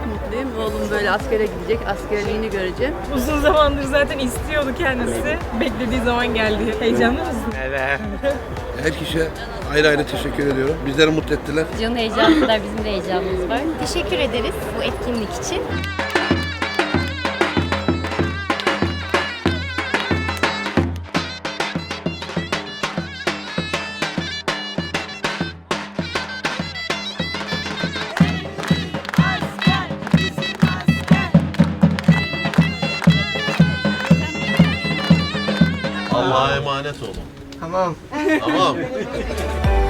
mutluyum. Oğlum böyle askere gidecek, askerliğini göreceğim. Uzun zamandır zaten istiyordu kendisi. Beklediği zaman geldi. Heyecanlı mısın? Her kişiye ayrı ayrı teşekkür ediyorum. Bizleri mutlu ettiler. Can'ın heyecanı kadar bizim de heyecanımız var. Teşekkür ederiz bu etkinlik için. Allah'a emanet olun. Tamam. Tamam.